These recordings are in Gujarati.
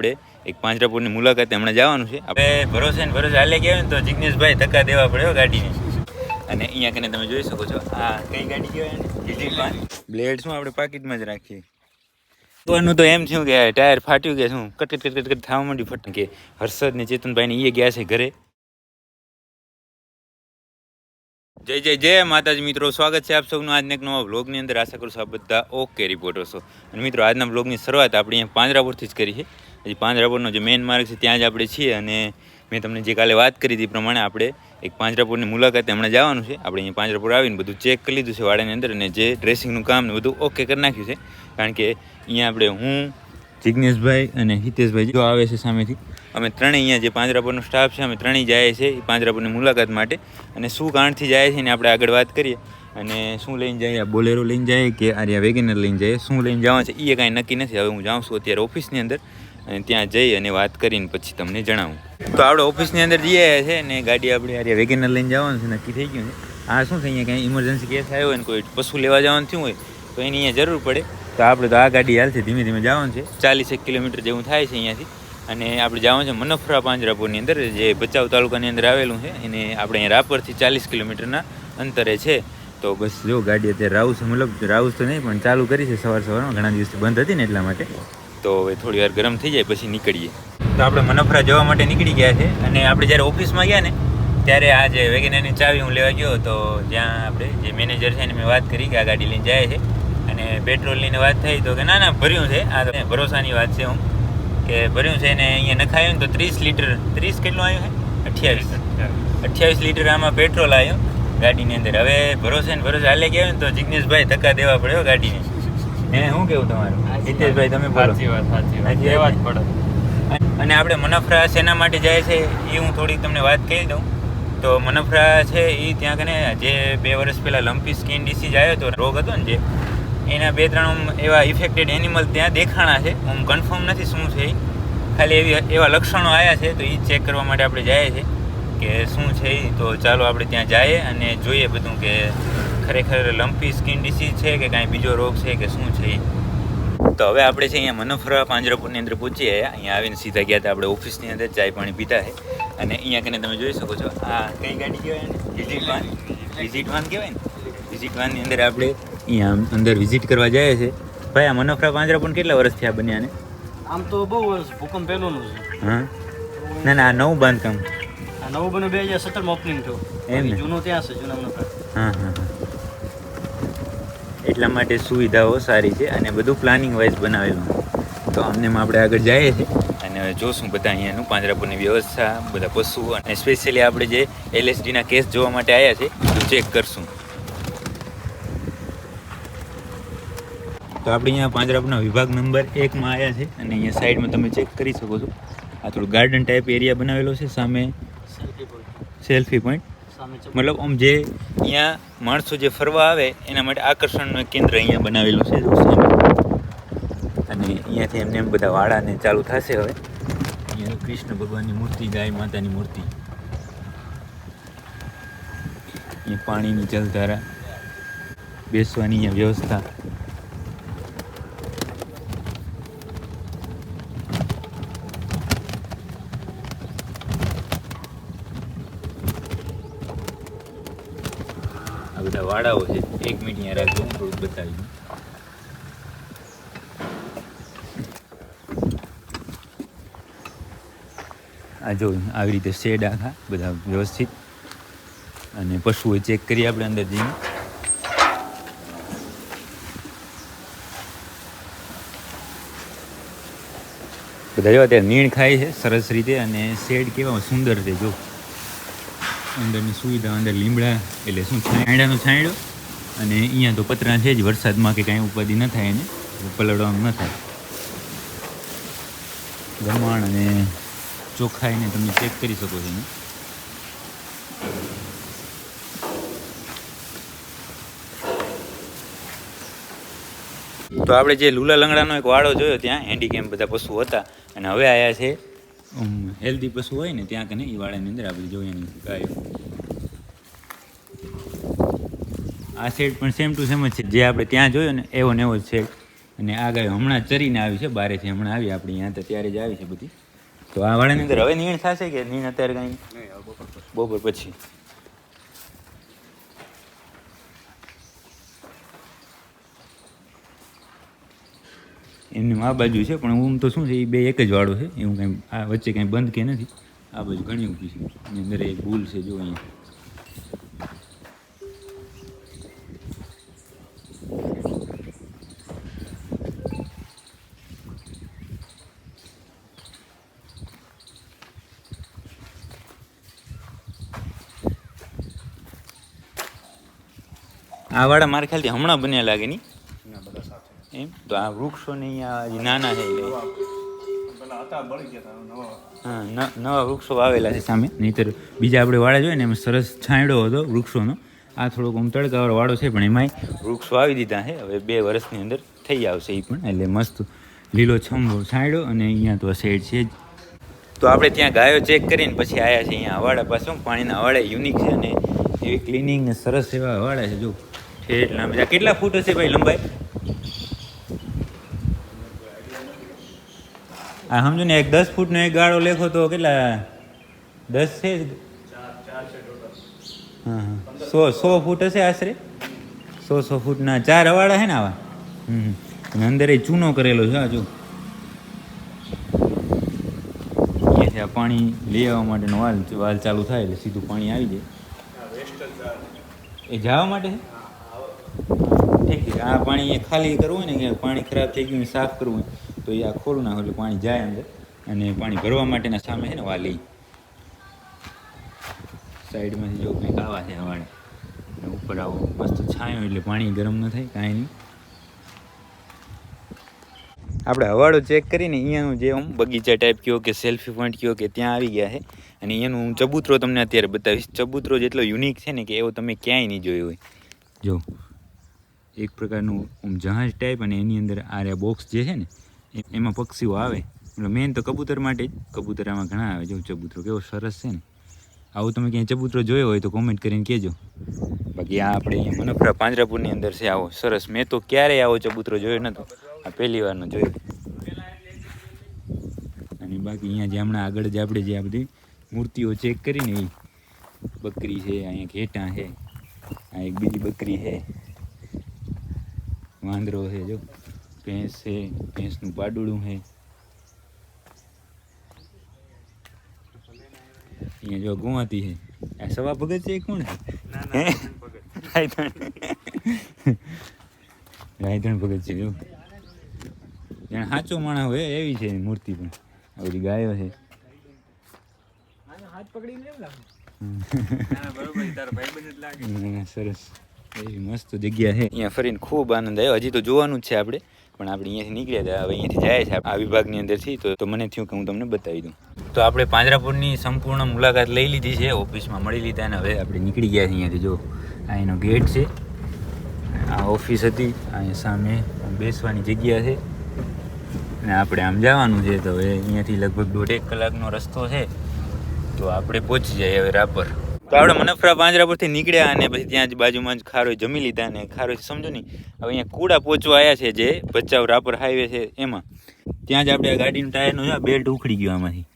આપણે એક પાંજરાપુરની મુલાકાતે હમણાં જવાનું છે. આપણે ભરોસે ને ભરોસે હાલે ગયા ને તો જિગ્નેશભાઈ ધક્કા દેવા પડ્યો ગાડીને. અને અહીંયા કને તમે જોઈ શકો છો, આ કઈ ગાડી કહેવાય બ્લેડ શું આપણે પાકીટમાં જ રાખીએ. તોનું તો એમ થયું કે ટાયર ફાટ્યું કે શું? કટ કટ કટ થવા માંડ્યું ફટ કે હર્ષદ ને ચેતનભાઈ ને એ ગયા છે ઘરે. જય જય જય માતાજી મિત્રો, સ્વાગત છે આપ સૌનું આજના એક નવા વ્લોગની અંદર. આશા કરું છું આપ બધા ઓકે રિપોર્ટર છો અને મિત્રો, આજના બ્લોગની શરૂઆત આપણે અહીંયા પાંજરાપુરથી જ કરી છે. હજી પાંજરાપુરનો જે મેઇન માર્ગ છે ત્યાં જ આપણે છીએ અને મેં તમને જે કાલે વાત કરી હતી પ્રમાણે આપણે એક પાંજરાપુરની મુલાકાતે હમણાં જવાનું છે. આપણે અહીંયા પાંજરાપુર આવીને બધું ચેક કરી લીધું છે વાડાની અંદર અને જે ડ્રેસિંગનું કામ ને બધું ઓકે કરી નાખ્યું છે. કારણ કે અહીંયા આપણે હું, જિગ્નેશભાઈ અને હિતેશભાઈ જો આવે છે સામેથી. અમે ત્રણેય અહીંયા જે પાંજરાપુરનો સ્ટાફ છે, અમે ત્રણેય જાય છે એ પાંજરાપુરની મુલાકાત માટે. અને શું કારણથી જાય છે ને આપણે આગળ વાત કરીએ. અને શું લઈને જઈએ બોલેરો લઈને જઈએ કે આર્યા વેગેનર લઈને જઈએ શું લઈને જવાનું છે એ કાંઈ નક્કી નથી. હવે હું જાઉં છું અત્યારે ઓફિસની અંદર. અને ત્યાં જઈ અને વાત કરીને પછી તમને જણાવું. તો આપણે ઓફિસની અંદર જઈએ છે ને ગાડી આપણે આર્યા વેગેનર લઈને જવાનું છે, નક્કી થઈ ગયું છે. આ શું છે, અહીંયા કંઈ ઇમરજન્સી કેસ આવ્યો હોય ને કોઈ પશુ લેવા જવાનું થયું હોય, તો એની અહીંયા જરૂર પડે. તો આપણે તો આ ગાડી હાલશે ધીમે ધીમે જવાનું છે. ચાલીસ એક કિલોમીટર જેવું થાય છે અહીંયાથી. અને આપણે જવાનું છે મનફરા પાંજરાપુરની અંદર, જે ભચાઉ તાલુકાની અંદર આવેલું છે. એને આપણે અહીંયા રાપરથી ચાલીસ કિલોમીટરના અંતરે છે. તો બસ જો ગાડી અત્યારે રાઉસ મતલબ રાઉસ તો નહીં, પણ ચાલુ કરી છે સવાર સવારમાં. ઘણા દિવસથી બંધ હતી ને એટલા માટે. તો હવે થોડી વાર ગરમ થઈ જાય પછી નીકળીએ. તો આપણે મનફરા જવા માટે નીકળી ગયા છે અને આપણે જ્યારે ઓફિસમાં ગયા ને ત્યારે આ જે વેગેનરની ચાવી હું લેવા ગયો તો જ્યાં આપણે જે મેનેજર છે એને મેં વાત કરી કે આ ગાડી લઈને જાય છે. અને પેટ્રોલ લઈને વાત થઈ તો કે ના ના ભર્યું છે. આ તો ભરોસાની વાત છે હું. કે ભર્યું છે ને અહીંયા નખાયું ને તો ત્રીસ લીટર ત્રીસ કેટલું આવ્યું છે? અઠ્યાવીસ. અઠ્યાવીસ. લીટર આમાં પેટ્રોલ આવ્યું ગાડીની અંદર. હવે ભરોસે ને ભરોસે હાલે ગયા ને તો જિજ્ઞેશભાઈ ધક્કા દેવા પડ્યો ગાડીને. હે શું કેવું તમારું? હિતેશભાઈ તમે બોલો. સાચી વાત સાચી વાત. એવા જ પડે. અને આપણે મનફરા શેના માટે જાય છે એ હું થોડીક તમને વાત કહી દઉં. તો મનફરા છે એ ત્યાં કને જે બે વર્ષ પહેલાં લંપી સ્કિન ડિસીઝ આવ્યો હતો રોગ હતો ને જે એના બે ત્રણ એવા ઇફેક્ટેડ એનિમલ ત્યાં દેખાણા છે. હું કન્ફર્મ નથી શું છે એ ખાલી એવી એવા લક્ષણો આવ્યા છે તો એ ચેક કરવા માટે આપણે જઈએ છીએ કે શું છે એ તો ચાલો આપણે ત્યાં જઈએ અને જોઈએ બધું કે ખરેખર લંપી સ્કિન ડિસીઝ છે કે કાંઈ બીજો રોગ છે કે શું છે એ તો હવે આપણે છે અહીંયા મનોફરા પાંજરાપુરની અંદર પૂછીએ અહીંયા આવીને સીધા ગયા હતા આપણે ઓફિસની અંદર ચાય પાણી પીતા છે અને અહીંયા કને તમે જોઈ શકો છો આ કઈ ગાડી કહેવાય ને વિઝિટ વાન વિઝિટ વાન કહેવાય ને? વિઝિટ વાનની અંદર આપણે અહીંયા અંદર વિઝિટ કરવા જઈએ છે ભાઈ આ મનોફરા પાંજરાપુર કેટલા વર્ષ થયા બન્યા ને? આમ તો બહુ વર્ષ ભૂકંપ પહેલોનું છે. હા? ના ના આ નવું બાંધકામ. આ નવું બન્યું બે હજાર સત્તરમાં ઓપનિંગ થયું. એમ? જૂનો ત્યાં છે જૂના મનફરા. હા હા હા. એટલા માટે સુવિધાઓ સારી છે અને બધું પ્લાનિંગ વાઇઝ બનાવેલું તો અમને આપણે આગળ જઈએ છીએ અને જોશું બધા અહીંયાનું પાંજરાપુરની વ્યવસ્થા, બધા પશુઓ અને સ્પેશિયલી આપણે જે એલએસડીના કેસ જોવા માટે આવ્યા છે તો ચેક કરશું. તો આપણે અહીંયા પાંજરાપુરના વિભાગ નંબર એકમાં આવ્યા છે અને અહીંયા સાઈડમાં તમે ચેક કરી શકો છો. આ થોડું ગાર્ડન ટાઈપ એરિયા બનાવેલો છે, સામે સેલ્ફી પોઈન્ટ મતલબ આમ જે અહીંયા માણસો જે ફરવા આવે, એના માટે આકર્ષણનું કેન્દ્ર અહીંયા બનાવેલું છે અને અહીંયાથી એમને એમ બધા વાળાને ચાલુ થશે હવે. અહીંયા કૃષ્ણ ભગવાનની મૂર્તિ, ગાય માતાની મૂર્તિ. અહીંયા પાણીની જલધારા. બેસવાની અહીંયા વ્યવસ્થા. આ બધા વાડાઓ છે. એક મિનિટ અહીંયા રાખજો, હું બતાવી દઉં. આ જો આવી રીતે શેડ આખા, બધા વ્યવસ્થિત. અને પશુઓ ચેક કરીએ આપણે અંદર જઈને. બધા જો અત્યારે નીણ ખાય છે, સરસ રીતે, અને શેડ કેવા સુંદર છે, જો. અંદરની સુવિધા અંદર લીમડા, એટલે શું છાંયડાનો છાંયડો અને અહીંયા તો પતરા છે જ, વરસાદમાં કે કાંઈ ઉપાધિ ન થાય એને. પલળવાનું ન થાય. ગમાણ અને ચોખ્ખાઈને તમે ચેક કરી શકો છો એને. તો આપણે જે લુલા લંગડાનો એક વાડો જોયો ત્યાં હેન્ડીકેમ બધા પશુઓ હતા. અને હવે આવ્યા છે હેલ્ધી પશુ હોય ને ત્યાં કને એ વાડાની અંદર આપણે જોઈએ નહીં ગાયો. આ સેટ પણ સેમ ટુ સેમ જ છે. જે આપણે ત્યાં જોયો ને એવો ને એવો જ સેટ અને આ ગાયો હમણાં ચરીને આવી છે બારેથી હમણાં આવી આપણી અહીંયા તો ત્યારે જ આવી છે બધી. તો આ વાળાની અંદર હવે નીણ થશે કે નીણ અત્યારે કાંઈ? બપોર પછી. એમની આ બાજુ છે, પણ ઓમ તો શું છે, એ બે એક જ વાળો છે, એવું કંઈ આ વચ્ચે કાંઈ બંધ કે નથી. આ બાજુ ઘણી ઊંચી છે, એની અંદર એક ભૂલ છે, જો અહીંયા. આ વાળા મારે ખ્યાલથી હમણાં બન્યા લાગે નહીં. એમ? તો આ વૃક્ષો ને અહીંયા નાના છે હા નવા વૃક્ષો વાવેલા છે સામે. નહીંતર બીજા આપણે વાળા જોઈએ ને એમાં સરસ છાંયડો હતો વૃક્ષોનો. આ થોડોક આમ તડકાવાળો વાળો છે, પણ એમાંય વૃક્ષો વાવી દીધા છે. હવે બે વર્ષની અંદર થઈ આવશે એ પણ. એટલે મસ્ત લીલો છંભો છાંયડો અને અહીંયા તો શેડ છે જ. તો આપણે ત્યાં ગાયો ચેક કરીને પછી આવ્યા છે અહીંયા હવાડા પાછું. પાણીના હવાડા યુનિક છે અને એવી ક્લિનિંગ સરસ એવા હવાડા છે. જો એટલા બધા કેટલા ફૂટ હશે ભાઈ લંબાઈ? આ સમજો ને એક દસ ફૂટનો એક ગાળો લેખો તો કેટલા દસ છે જ? હા હા સો સો ફૂટ હશે આશરે સો સો ફૂટના ચાર અવાડા છે ને આવા હમ હમ. અને અંદર એ ચૂનો કરેલો છે આ જો અહીંયાથી આ પાણી લઈ આવવા માટેનો વાલ વાલ ચાલુ થાય એટલે સીધું પાણી આવી જાય. એ જવા માટે છે ઠીક છે આ પાણી એ ખાલી કરવું હોય ને કે પાણી ખરાબ થઈ ગયું હોય, સાફ કરવું હોય. તો એ આ ખોલું નાખો એટલે પાણી જાય અંદર અને પાણી ભરવા માટેના સામે છે ને વાલી. સાઈડમાંથી જો કંઈક આવા છે વાળે અને ઉપર આવો મસ્ત છાંયો એટલે પાણી ગરમ ન થાય, કાંઈ નહીં. આપણે હવાડો ચેક કરીને અહીંયાનું જે આમ બગીચા ટાઈપ કયો કે સેલ્ફી પોઈન્ટ કયો કે ત્યાં આવી ગયા છે. અને અહીંયાનું હું ચબૂતરો તમને અત્યારે બતાવીશ. ચબૂતરો જેટલો યુનિક છે ને કે એવો તમે ક્યાંય નહીં જોયો હોય. જો, એક પ્રકારનું જહાજ ટાઈપ અને એની અંદર આ બોક્સ જે છે ને એમાં પક્ષીઓ આવે. એટલે મેન તો કબૂતર માટે જ. કબૂતર આમાં ઘણા આવે. જો ચબૂતરો કેવો સરસ છે ને. આવું તમે ક્યાંય ચબૂતરો જોયો હોય તો કોમેન્ટ કરીને કહેજો. બાકી આ આપણે અહીંયા મનોફરા પાંજરાપુરની અંદર છે આવો સરસ. મેં તો ક્યારેય આવો ચબૂતરો જોયો નહોતો આ પહેલી વારનો જોયો. અને બાકી અહીંયા જે હમણાં આગળ જે આપણે જે આ બધી મૂર્તિઓ ચેક કરીને એ બકરી છે, અહીંયા ઘેટાં છે, આ એક બીજી બકરી છે. વાંદરો છે, જો. ભેંસ છે ભેંસનું પાડુડું છે. અહીંયા જો ગુવાતી છે. આ સવા ભગત છે કોણ છે? હે? રાયધણ ભગત. છે જો. જાણે સાચો માણસ હોય એવી છે મૂર્તિ પણ. આ બધી ગાયો છે. હાથ પકડીને એમ લાગે? હમ. બરોબર તારો ભાઈ બને જ લાગે. હમ, સરસ. એવી મસ્ત જગ્યા છે. અહીંયા ફરીને ખૂબ આનંદ આવ્યો. હજી તો જોવાનું જ છે આપણે. પણ આપણે અહીંયાથી નીકળ્યા હતા. હવે અહીંયાથી જાય છે. આ વિભાગની અંદરથી. તો મને થયું કે હું તમને બતાવી દઉં. તો આપણે પાંજરાપુરની સંપૂર્ણ મુલાકાત લઈ લીધી છે. ઓફિસમાં મળી લીધા અને હવે આપણે નીકળી ગયા છીએ અહીંયાથી. જો, આ એનો ગેટ છે. આ ઓફિસ હતી. અહીંયા સામે બેસવાની જગ્યા છે. અને આપણે આમ જવાનું છે. તો હવે અહીંયાથી લગભગ દોઢેક કલાકનો રસ્તો છે. તો આપણે પહોંચી જઈએ હવે રાપર. તો આપણે મનફરા પાંજરાપુરથી નીકળ્યા અને પછી ત્યાં જ બાજુમાં જ ખારો જમી લીધા અને ખારો સમજો નહીં. હવે અહીંયા કુડા પહોંચવા આવ્યા છે જે ભચાઉ રાપર હાઈવે છે એમાં. ત્યાં જ આપણે આ ગાડીનું ટાયરનો બેલ્ટ ઉખડી ગયો આમાંથી.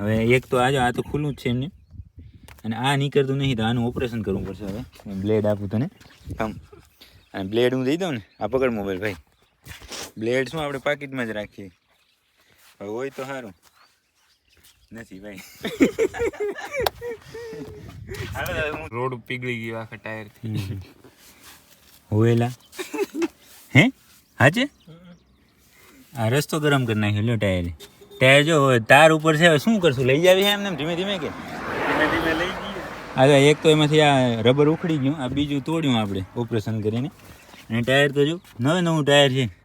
હવે એક તો આજે આ તો ખુલ્લું જ છે એમને. અને આ નીકળતું નહીં તો આનું ઓપરેશન કરવું પડશે હવે. બ્લેડ આપું તને. આમ, અને બ્લેડ હું દઈ દઉં ને? આ પકડ મોબાઈલ ભાઈ. બ્લેડ શું આપણે પાકીટમાં જ રાખીએ? હવે હોય તો સારું. નથી ભાઈ. રોડ પીગળી ગયો આખા ટાયર હોવેલા. હે? હાચે? આ રસ્તો ગરમ કરી નાખ્યો લ્યો ટાયર. ટાયર જો તાર ઉપર છે હવે શું કરશું? લઈ જાવી છે એમને એમ? ધીમે ધીમે કે? ધીમે ધીમે લઈ આ એક તો એમાંથી આ રબર ઉખડી ગયું આ બીજું તોડ્યું આપણે ઓપરેશન કરીને. અને ટાયર તો જો નવે નવું ટાયર છે.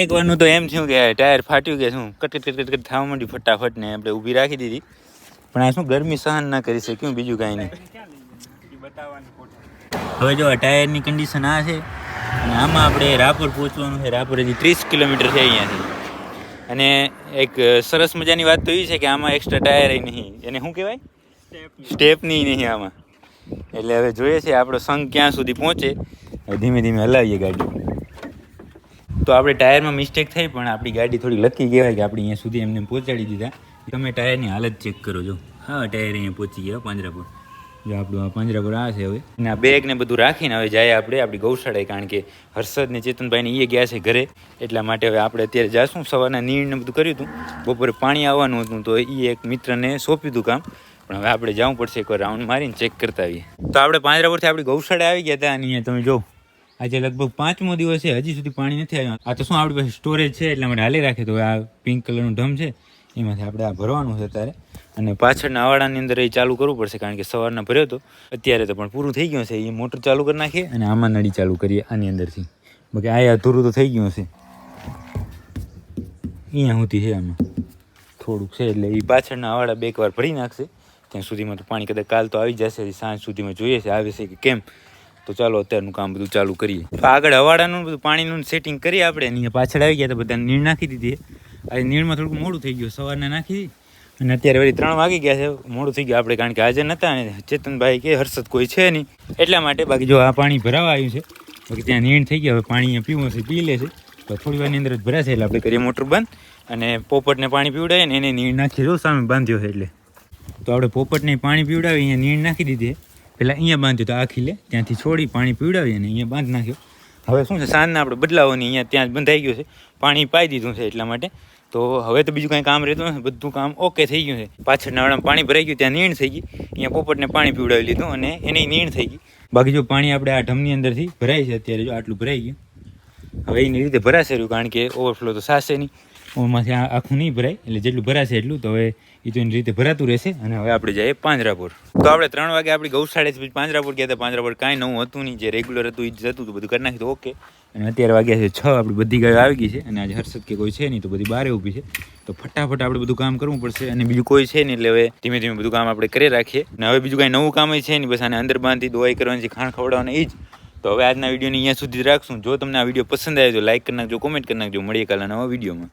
એક વારનું તો એમ થયું કે ટાયર ફાટ્યું કે શું, કટ કટ કટ કટ થવા માંડી ફટાફટ ને આપણે ઊભી રાખી દીધી. પણ આ શું ગરમી સહન ના કરી શક્યું બીજું કાંઈ નહીં. હવે જો આ ટાયરની કન્ડિશન આ છે, અને આમાં આપણે રાપર પહોંચવાનું છે. રાપર હજી ત્રીસ કિલોમીટર છે અહીંયાથી. અને એક સરસ મજાની વાત તો એ છે કે આમાં એક્સ્ટ્રા ટાયર નહીં. એને શું કહેવાય? સ્ટેપની નહીં આમાં. એટલે હવે જોઈએ છે આપણો સંઘ ક્યાં સુધી પહોંચે. ધીમે ધીમે હલાવીએ ગાડી. તો આપણે ટાયરમાં મિસ્ટેક થઈ પણ આપણી ગાડી થોડી લકી કહેવાય કે આપણે અહીંયા સુધી એમને પહોંચાડી દીધા. તમે ટાયરની હાલત ચેક કરો જો. હા, ટાયર અહીંયા પહોંચી ગયા પાંજરાપુર. જો આપણું આ પાંજરાપુર આ છે હવે. અને આ બેગ ને બધું રાખીને હવે જાય આપણે, આપણી ગૌશાળાએ, કારણ કે હર્ષદ ને ચેતનભાઈ ને એ ગયા છે ઘરે. એટલા માટે હવે આપણે અત્યારે જાશું. સવારના નીણ ને બધું કર્યું હતું. બપોરે પાણી આવવાનું હતું, તો એ એક મિત્રને સોંપ્યું હતું કામ. પણ હવે આપણે જવું પડશે એકવાર રાઉન્ડ મારીને ચેક કરતા આવીએ. તો આપણે પાંજરાપુરથી આપણી ગૌશાળા આવી ગયા હતા, અને અહીંયા તમે જો આજે લગભગ પાંચમો દિવસ છે, હજી સુધી પાણી નથી આવ્યું. આ તો શું આપણી પાસે સ્ટોરેજ છે, એટલા માટે હાલી રાખે તો આ પિંક કલરનું ઢમ છે, એમાંથી આપણે આ ભરવાનું છે અત્યારે. અને પાછળના આવાડાની અંદર એ ચાલુ કરવું પડશે, કારણ કે સવારના ભર્યો હતો અત્યારે તો પણ પૂરું થઈ ગયું છે, એ મોટર ચાલુ કરી નાખીએ અને આમાં નળી ચાલુ કરીએ આની અંદરથી. બાકી આ અધૂરું તો થઈ ગયું છે અહીંયા સુધી છે આમાં. થોડુંક છે એટલે એ પાછળના આવાડા બે એક વાર ભરી નાખશે. ત્યાં સુધીમાં તો પાણી કદાચ કાલ તો આવી જશે, સાંજ સુધીમાં જોઈએ છે, આવે છે કે કેમ. તો ચાલો અત્યારનું કામ બધું ચાલુ કરીએ. તો આગળ હવાડાનું બધું પાણીનું સેટિંગ કરીએ આપણે. અને પાછળ આવી ગયા તો બધા નીણ નાખી દીધી. આજે નીણમાં થોડુંક મોડું થઈ ગયું, સવારના નાખી દીધી. અને અત્યારે વળી ત્રણ વાગી ગયા છે, મોડું થઈ ગયું આપણે, કારણ કે આજે નહોતા અને ચેતનભાઈ કે હર્ષદ કોઈ છે નહીં. એટલા માટે બાકી જો આ પાણી ભરાવા આવ્યું છે, બાકી ત્યાં નીણ થઈ ગયા, હવે પાણી પીવું હશે, પી લેશે તો થોડી વારની અંદર જ ભરાશે એટલે આપણે કરીએ મોટર બંધ. અને પોપટને પાણી પીવડાવીએ ને એને નીણ નાખી દો સામે બાંધ્યો છે એટલે. તો આપણે પોપટને પાણી પીવડાવી, અહીંયા નીણ નાખી દીધી પહેલાં અહીંયા બાંધ્યું તો આખી લે. ત્યાંથી છોડી પાણી પીવડાવી અને અહીંયા બાંધ નાખ્યો. હવે શું છે, સાંજના આપણે બદલાવવાની અહીંયા ત્યાં જ બંધાઈ ગયું છે. પાણી પાઈ દીધું છે એટલા માટે. તો હવે તો બીજું કાંઈ કામ રહેતું નથી. બધું કામ ઓકે થઈ ગયું છે. પાછળના નાળામાં પાણી ભરાઈ ગયું, ત્યાં નીણ થઈ ગઈ. અહીંયા પોપટને પાણી પીવડાવી લીધું અને એની નીણ થઈ ગઈ. બાકી જો પાણી આપણે આ ઢમની અંદરથી ભરાય છે અત્યારે જો આટલું ભરાઈ ગયું. હવે એની રીતે ભરાશે રહ્યું, કારણ કે ઓવરફ્લો તો સાસે નહીં. ઓમાંથી આખું નહીં ભરાય, એટલે જેટલું ભરાશે એટલું. તો હવે એ રીતે ભરાતું રહેશે અને હવે આપણે જઈએ પાંજરાપુર તો આપણે ત્રણ વાગે આપણી ગૌશાળે પછી પાંજરાપુર ગયા હતા. પાંજરાપુર કાંઈ નવું હતું નહીં. જે રેગ્યુલર હતું એ જતું હતું બધું કરી નાખ્યું ઓકે અને અત્યારે વાગ્યા છે છ, આપણી બધી ગાયો આવી ગઈ છે અને આજે હર્ષદ કે કોઈ છે નહીં, તો બધી બારે ઊભી છે. તો ફટાફટ આપણે બધું કામ કરવું પડશે અને બીજું કોઈ છે નહીં, એટલે હવે ધીમે ધીમે બધું કામ આપણે કરી રાખીએ. અને હવે બીજું કાંઈ નવું કામ છે નહીં, બસ આને અંદર બાંધી, દોવાઈ કરવાની છે ખાણ ખવડાવવાની એ જ. તો હવે આજના વિડીયોને અહીંયા સુધી રાખશું. જો તમને આ વીડિયો પસંદ આવ્યો તો લાઈક કરી નાખજો કોમેન્ટ કરી નાખજો. મળીએ કાલના નવા વિડીયોમાં.